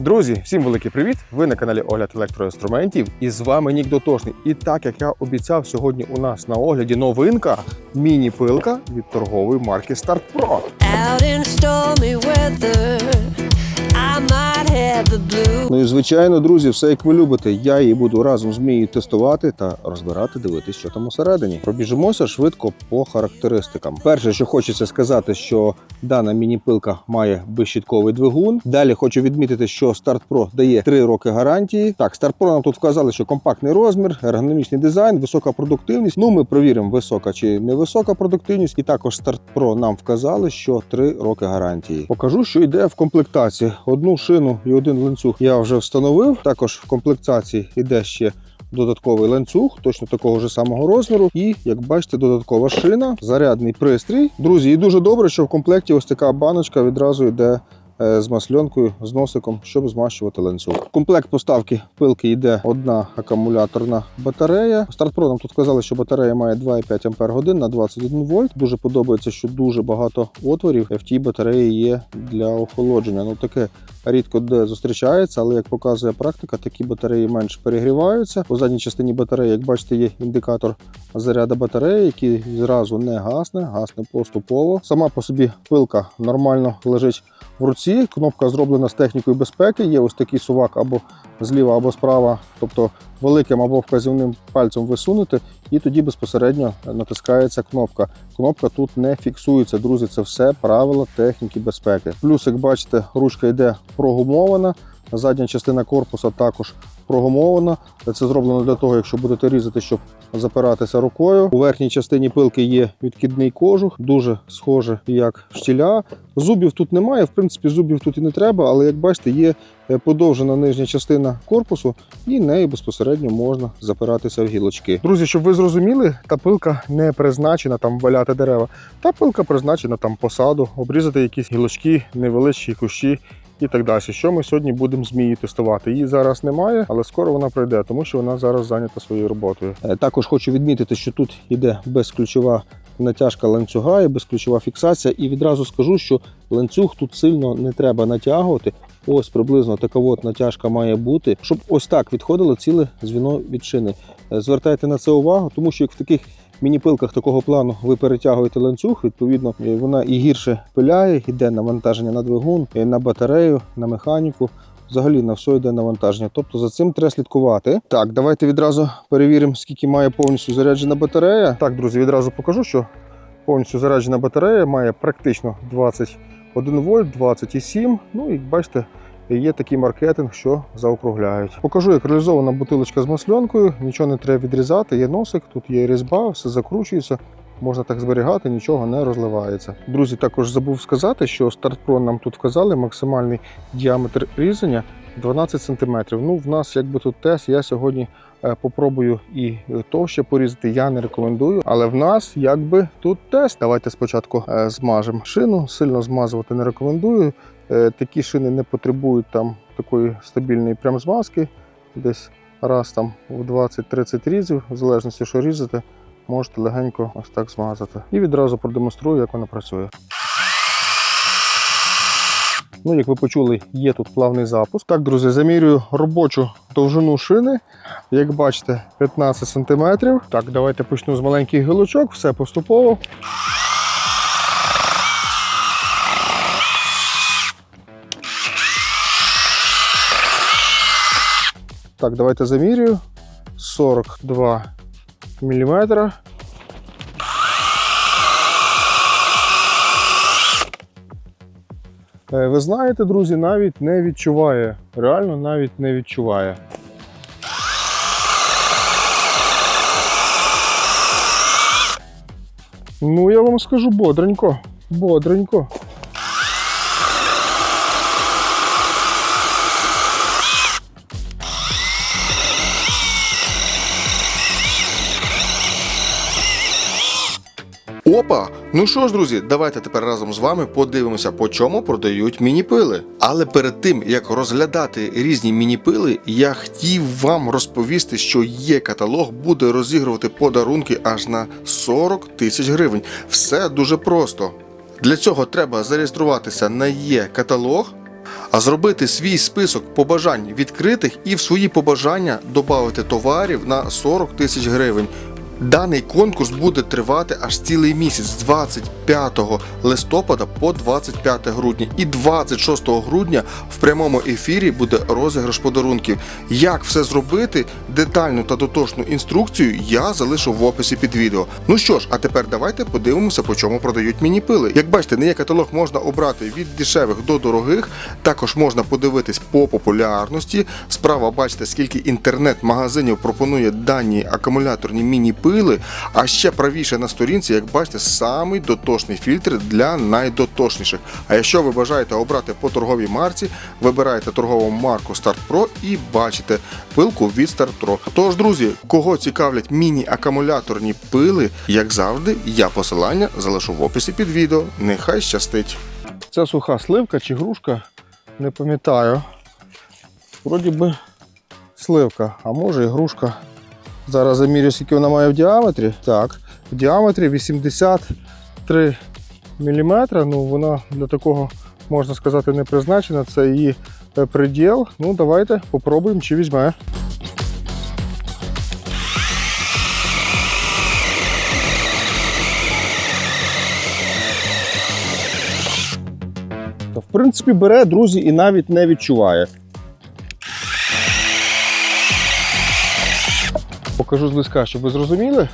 Друзі, всім великий привіт! Ви на каналі Огляд електроінструментів і з вами Нік Дотошний. І так як я обіцяв, сьогодні у нас на огляді новинка міні-пилка від торгової марки Start Pro. Out in stormy weather, Ну і звичайно, друзі, все як ви любите. Я її буду разом з Мією тестувати та розбирати, дивитися, що там усередині. Пробіжимося швидко по характеристикам. Перше, що хочеться сказати, що дана міні-пилка має безщітковий двигун. Далі хочу відмітити, що Start Pro дає 3 роки гарантії. Так, Start Pro нам тут вказали, що компактний розмір, ергономічний дизайн, висока продуктивність. Ну, ми провіримо, висока чи не висока продуктивність. І також Start Pro нам вказали, що 3 роки гарантії. Покажу, що йде в комплектації. Одну шину і один ланцюг я вже встановив. Також в комплектації йде ще. Додатковий ланцюг, точно такого ж самого розміру, і як бачите, додаткова шина, зарядний пристрій. Друзі, і дуже добре, що в комплекті ось така баночка відразу йде з масльонкою, з носиком, щоб змащувати ланцюг. Комплект поставки пилки йде одна акумуляторна батарея. StartPro нам тут казали, що батарея має 2,5 Ампер на 21 вольт. Дуже подобається, що дуже багато отворів в тій батареї є для охолодження. Ну таке рідко де зустрічається, але як показує практика, такі батареї менш перегріваються. У задній частині батареї, як бачите, є індикатор заряду батареї, який зразу не гасне, гасне поступово. Сама по собі пилка нормально лежить в руці. Кнопка зроблена з технікою безпеки. Є ось такий сувак або зліва, або справа, тобто великим або вказівним пальцем висунути, і тоді безпосередньо натискається кнопка. Кнопка тут не фіксується, друзі. Це все правила техніки безпеки. Плюс, як бачите, ручка йде прогумована. Задня частина корпуса також прогумована. Це зроблено для того, якщо будете різати, щоб запиратися рукою. У верхній частині пилки є відкидний кожух, дуже схоже як штіля. Зубів тут немає, в принципі, зубів тут і не треба, але як бачите, є е, подовжена нижня частина корпусу, і нею безпосередньо можна запиратися в гілочки. Друзі, щоб ви зрозуміли, та пилка не призначена там валяти дерева. Та пилка призначена там посаду, обрізати якісь гілочки, невеличкі кущі і так далі. Що ми сьогодні будемо змії тестувати? Її зараз немає, але скоро вона прийде, тому що вона зараз зайнята своєю роботою. Е, Також хочу відмітити, що тут йде безключова натяжка ланцюга і безключова фіксація. І відразу скажу, що ланцюг тут сильно не треба натягувати. Ось приблизно така от натяжка має бути, щоб ось так відходило ціле звіно від шини. Е, Звертайте на це увагу, тому що як в таких міні-пилках такого плану ви перетягуєте ланцюг, відповідно, вона і гірше пиляє, йде навантаження на двигун, на батарею, на механіку. Взагалі на все йде навантаження. Тобто за цим треба слідкувати. Так, давайте відразу перевіримо, скільки має повністю заряджена батарея. Так, друзі, відразу покажу, що повністю заряджена батарея має практично 21 вольт, 27. Ну і бачите, є такий маркетинг, що заокругляють. Покажу, як реалізована бутилочка з масльонкою. Нічого не треба відрізати. Є носик, тут є різьба, все закручується. Можна так зберігати, нічого не розливається. Друзі, також забув сказати, що Start Pro нам тут вказали максимальний діаметр різання 12 см. Ну, в нас якби тут тест. Я сьогодні е, попробую і товще порізати. Я не рекомендую, але в нас якби тут тест. Давайте спочатку е, змажемо шину. Сильно змазувати не рекомендую. Е, Такі шини не потребують там такої стабільної прям змазки. Десь раз там в 20-30 різів, в залежності, що різати, можете легенько ось так змазати. І відразу продемонструю, як вона працює. Ну, як ви почули, є тут плавний запуск. Так, друзі, замірюю робочу довжину шини. Як бачите, 15 см. Так, давайте почну з маленьких гілочок, все поступово. Так, давайте замірюю. 42 мм. Е, Ви знаєте, друзі, навіть не відчуває. Реально навіть не відчуває. Ну, я вам скажу бодренько. Бодренько. Ну що ж, друзі, давайте тепер разом з вами подивимося, по чому продають міні-пили. Але перед тим як розглядати різні міні-пили, я хотів вам розповісти, що є каталог, буде розігрувати подарунки аж на 40 тисяч гривень. Все дуже просто. Для цього треба зареєструватися на є каталог. а зробити свій список побажань відкритих і в свої побажання додати товарів на 40 тисяч гривень. Даний конкурс буде тривати аж цілий місяць з 25 листопада по 25 грудня. І 26 грудня в прямому ефірі буде розіграш подарунків. Як все зробити, детальну та дотошну інструкцію я залишу в описі під відео. Ну що ж, а тепер давайте подивимося, по чому продають міні-пили. Як бачите, не є каталог можна обрати від дешевих до дорогих. Також можна подивитись по популярності. Справа бачите, скільки інтернет-магазинів пропонує дані акумуляторні міні-пили. А ще правіше на сторінці, як бачите, самий дотошний фільтр для найдотошніших. А якщо ви бажаєте обрати по торговій марці, вибираєте торгову марку Start Pro і бачите пилку від Start Pro. Тож, друзі, кого цікавлять міні-акумуляторні пили, як завжди, я посилання залишу в описі під відео. Нехай щастить. Це суха сливка чи грушка, не пам'ятаю. Вроді би сливка, а може і грушка. Зараз замірю, скільки вона має в діаметрі. Так, в діаметрі 83 мм. Ну, вона для такого, можна сказати, не призначена. Це її е, приділ. Ну, давайте попробуємо, чи візьме. В принципі, бере, друзі, і навіть не відчуває. Покажу зблизька, щоб ви зрозуміли.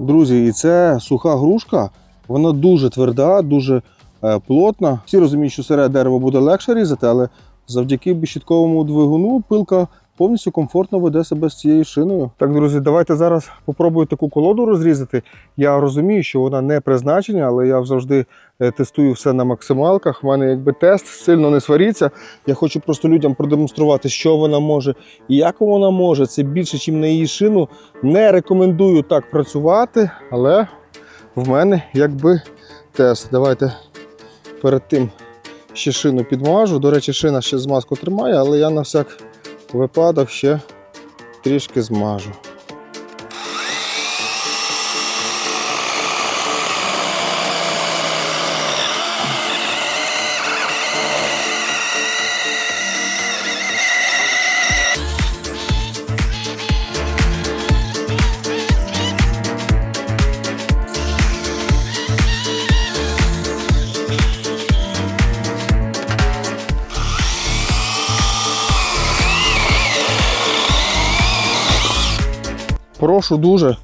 Друзі, і це суха грушка, вона дуже тверда, дуже е, плотна. Всі розуміють, що сире дерево буде легше різати, але завдяки бішітковому двигуну пилка повністю комфортно веде себе з цією шиною. Так, друзі, давайте зараз попробую таку колоду розрізати. Я розумію, що вона не призначена, але я завжди е, тестую все на максималках. У мене якби тест сильно не сваріться. Я хочу просто людям продемонструвати, що вона може і як вона може. Це більше, ніж на її шину. Не рекомендую так працювати, але в мене якби тест. Давайте перед тим ще шину підмажу. До речі, шина ще змазку тримає, але я на всяк випадок ще трішки змажу. Прошу дуже,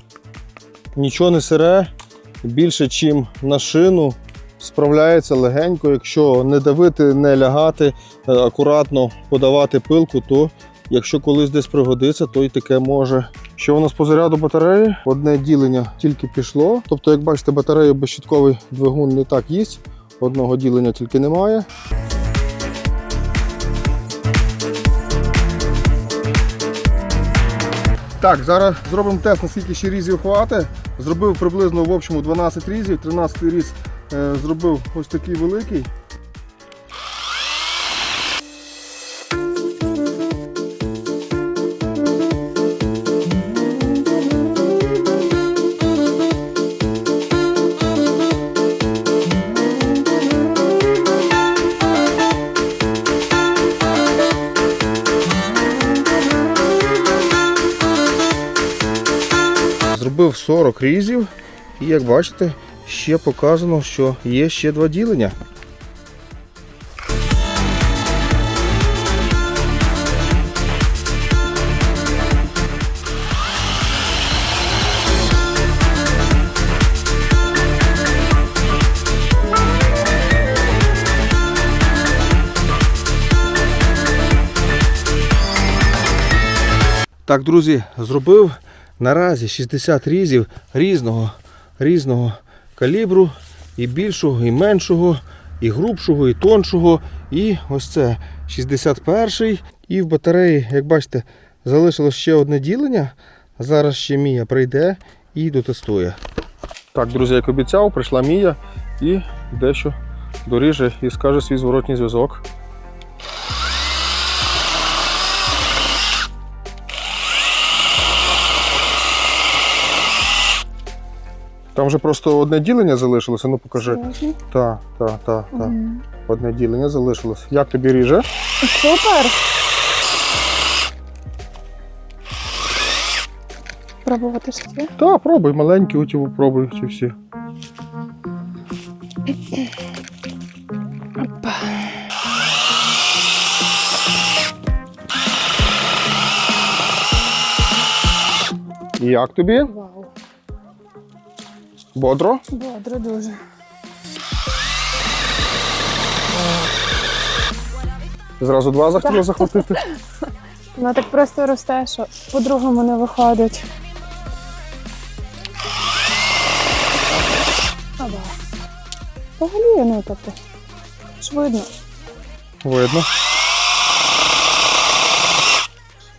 нічого не сире, більше, ніж на шину. Справляється легенько, якщо не давити, не лягати, е, акуратно подавати пилку, то якщо колись десь пригодиться, то й таке може. Що у нас по заряду батареї? Одне ділення тільки пішло. Тобто, як бачите, батарею безщітковий двигун не так їсть, одного ділення тільки немає. Так, зараз зробимо тест, наскільки ще різів хватить. Зробив приблизно в общому 12 різів, 13 різ е, зробив ось такий великий. 40 різів, і як бачите, ще показано, що є ще два ділення. Так, друзі, зробив наразі 60 різів різного, різного калібру, і більшого, і меншого, і грубшого, і тоншого. І ось це 61-й. І в батареї, як бачите, Залишилось ще одне ділення. Зараз ще Мія прийде і дотестує. Так, друзі, як обіцяв, прийшла Мія і дещо доріже і скаже свій зворотній зв'язок. Там вже просто одне ділення залишилося, ну покажи. Так, так, так, так. Одне ділення залишилось. Як тобі ріже? Супер! Пробувати ж ці? Так, пробуй, маленькі оті пробуй чи всі. Опа. Як тобі? Вау. Бодро? Бодро дуже. Зразу два захотіла захватити. Вона так просто росте, що по-другому не виходить. Аба. Взагалі, ну тобто. Ж видно. Видно.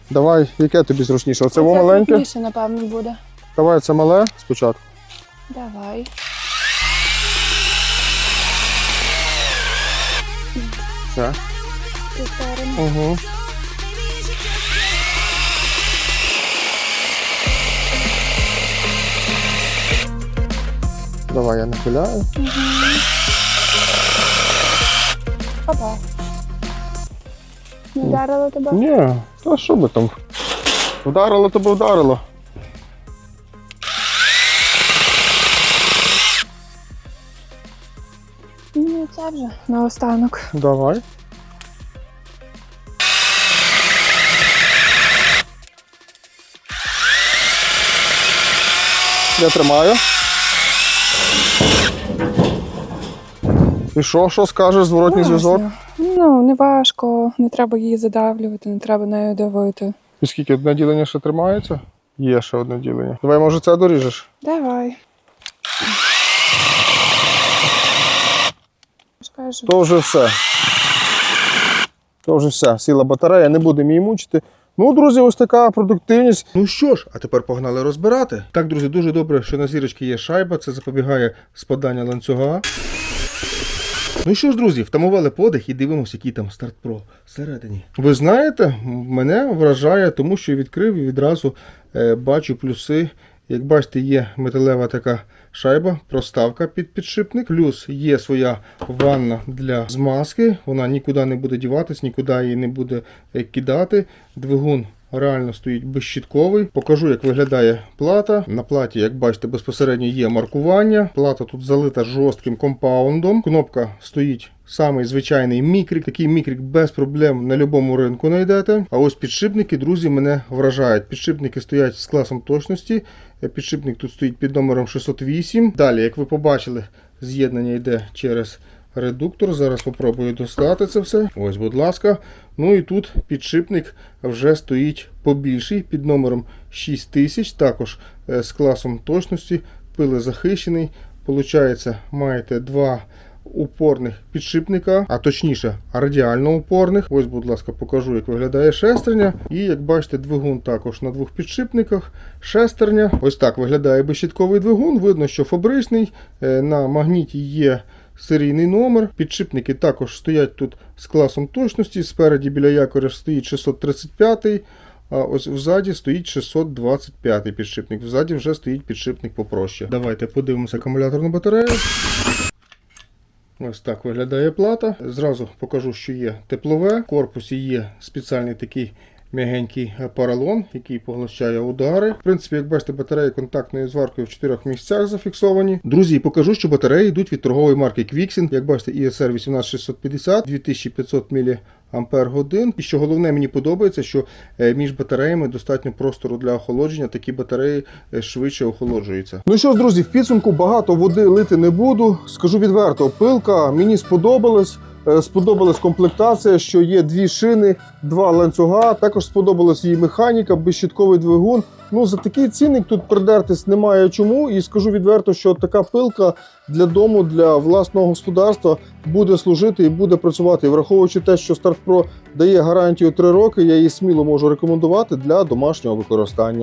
Давай, яке тобі зручніше? Оце во маленьке? крупніше, напевно, буде. Давай це мале спочатку. Давай. Цю. Угу. Давай я нахиляю. Опа. Не вдарила тебе? Ні, та що би там? Вдарило, то би вдарило. Ну, це вже наостанок. Давай. Я тримаю. І що, що скажеш, зворотній зв'язок? Ну, не важко, не треба її задавлювати, не треба нею давити. І скільки одне ділення ще тримається? Є ще одне ділення. Давай, може, це доріжеш? Давай. Ж То вже все. То вже все. Сіла батарея, не будемо її мучити. Ну, друзі, ось така продуктивність. Ну що ж, а тепер погнали розбирати. Так, друзі, дуже добре, що на зірочці є шайба, це запобігає спадання ланцюга. Ну що ж, друзі, втамували подих і дивимося, який там старт Pro всередині. Ви знаєте, мене вражає, тому що відкрив і відразу е, бачу плюси. Як бачите, є металева така шайба, проставка під підшипник. Плюс є своя ванна для змазки. Вона нікуди не буде діватись, нікуди її не буде е, кидати. Двигун реально стоїть безщітковий. Покажу, як виглядає плата. На платі, як бачите, безпосередньо є маркування. Плата тут залита жорстким компаундом. Кнопка стоїть. Самий звичайний мікрік. Такий мікрік без проблем на будь-якому ринку знайдете. А ось підшипники, друзі, мене вражають. Підшипники стоять з класом точності. Е, Підшипник тут стоїть під номером 608. Далі, як ви побачили, з'єднання йде через редуктор. Зараз спробую достати це все. Ось, будь ласка. Ну і тут підшипник вже стоїть побільший під номером 6000, також е, з класом точності, пилезахищений. Получається, маєте два упорних підшипника, а точніше радіально упорних. Ось, будь ласка, покажу, як виглядає шестерня. І як бачите, двигун також на двох підшипниках. Шестерня. Ось так виглядає безщітковий двигун. Видно, що фабричний. Е, На магніті є серійний номер. Підшипники також стоять тут з класом точності. Спереді біля якоря стоїть 635. А ось взаді стоїть 625 підшипник. Взаді вже стоїть підшипник попроще. Давайте подивимося акумуляторну батарею. Ось так виглядає плата. Зразу покажу, що є теплове. В корпусі є спеціальний такий м'ягенький поролон, який поглощає удари. В принципі, як бачите, батареї контактною зваркою в чотирьох місцях зафіксовані. Друзі, покажу, що батареї йдуть від торгової марки Quixin. Як бачите, ESR 18650, 2500 мАч. І що головне, мені подобається, що е, між батареями достатньо простору для охолодження. Такі батареї е, швидше охолоджуються. Ну що ж, друзі, в підсумку багато води лити не буду. Скажу відверто, пилка мені сподобалась. Е, Сподобалась комплектація, що є дві шини, два ланцюга. Також сподобалась її механіка, безщітковий двигун. Ну за такий цінник тут придертись немає чому. І скажу відверто, що така пилка для дому, для власного господарства буде служити і буде працювати. Враховуючи те, що Start Pro дає гарантію 3 роки, я її сміло можу рекомендувати для домашнього використання.